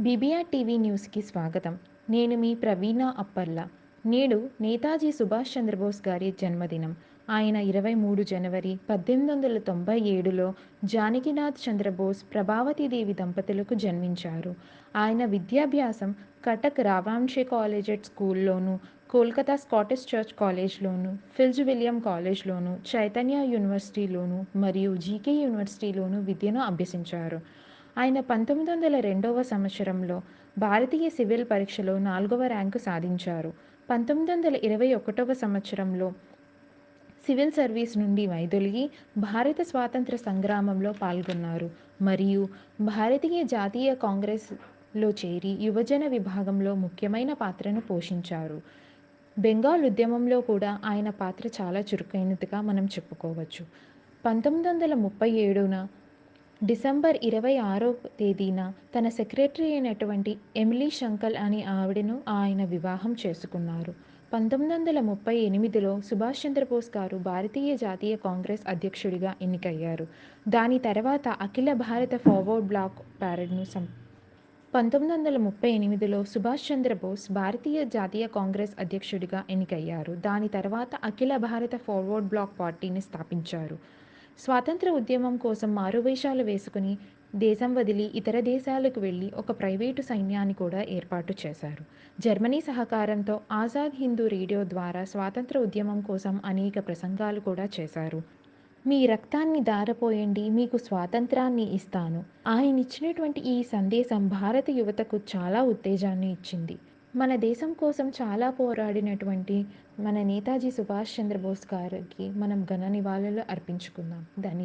BBR TV న్యూస్కి స్వాగతం. నేను మీ ప్రవీణ అప్పర్ల. నేడు నేతాజీ సుభాష్ చంద్రబోస్ గారి జన్మదినం. ఆయన ఇరవై మూడు జనవరి పద్దెనిమిది వందల తొంభై ఏడులో జానకినాథ్ చంద్రబోస్ ప్రభావతీదేవి దంపతులకు జన్మించారు. ఆయన విద్యాభ్యాసం కటక్ రావాంశే కాలేజెట్ స్కూల్లోను కోల్కతా స్కాటిష్ చర్చ్ కాలేజ్లోను ఫిల్జ్ విలియం కాలేజ్లోను చైతన్య యూనివర్సిటీలోను మరియు జీకే యూనివర్సిటీలోను విద్యను అభ్యసించారు. ఆయన పంతొమ్మిది వందల రెండవ సంవత్సరంలో భారతీయ సివిల్ పరీక్షలో నాలుగవ ర్యాంకు సాధించారు. పంతొమ్మిది వందల ఇరవై ఒకటవ సంవత్సరంలో సివిల్ సర్వీస్ నుండి వైదొలిగి భారత స్వాతంత్ర సంగ్రామంలో పాల్గొన్నారు. మరియు భారతీయ జాతీయ కాంగ్రెస్లో చేరి యువజన విభాగంలో ముఖ్యమైన పాత్రను పోషించారు. బెంగాల్ ఉద్యమంలో కూడా ఆయన పాత్ర చాలా చురుకైనదిగా మనం చెప్పుకోవచ్చు. పంతొమ్మిది వందల ముప్పై ఏడున డిసెంబర్ ఇరవై ఆరో తేదీన తన సెక్రటరీ అయినటువంటి ఎమిలీ శంకల్ అనే ఆవిడను ఆయన వివాహం చేసుకున్నారు. పంతొమ్మిది వందల ముప్పై ఎనిమిదిలో సుభాష్ చంద్రబోస్ గారు భారతీయ జాతీయ కాంగ్రెస్ అధ్యక్షుడిగా ఎన్నికయ్యారు. దాని తర్వాత అఖిల భారత ఫార్వర్డ్ బ్లాక్ ప్యారెడ్ను సం పంతొమ్మిది వందల ముప్పై ఎనిమిదిలో సుభాష్ చంద్రబోస్ భారతీయ జాతీయ కాంగ్రెస్ అధ్యక్షుడిగా ఎన్నికయ్యారు. దాని తర్వాత అఖిల భారత ఫార్వర్డ్ బ్లాక్ పార్టీని స్థాపించారు. స్వాతంత్ర ఉద్యమం కోసం మారువేషాలు వేసుకుని దేశం వదిలి ఇతర దేశాలకు వెళ్ళి ఒక ప్రైవేటు సైన్యాన్ని కూడా ఏర్పాటు చేశారు. జర్మనీ సహకారంతో ఆజాద్ హిందూ రేడియో ద్వారా స్వాతంత్ర ఉద్యమం కోసం అనేక ప్రసంగాలు కూడా చేశారు. మీ రక్తాన్ని దారపోయండి మీకు స్వాతంత్రాన్ని ఇస్తాను. ఆయన ఇచ్చినటువంటి ఈ సందేశం భారత యువతకు చాలా ఉత్తేజాన్ని ఇచ్చింది. మన దేశం కోసం చాలా పోరాడినటువంటి మన నేతాజీ సుభాష్ చంద్రబోస్ గారికి మనం ఘన నివాళులు అర్పించుకుందాం. ధన్యవాదాలు.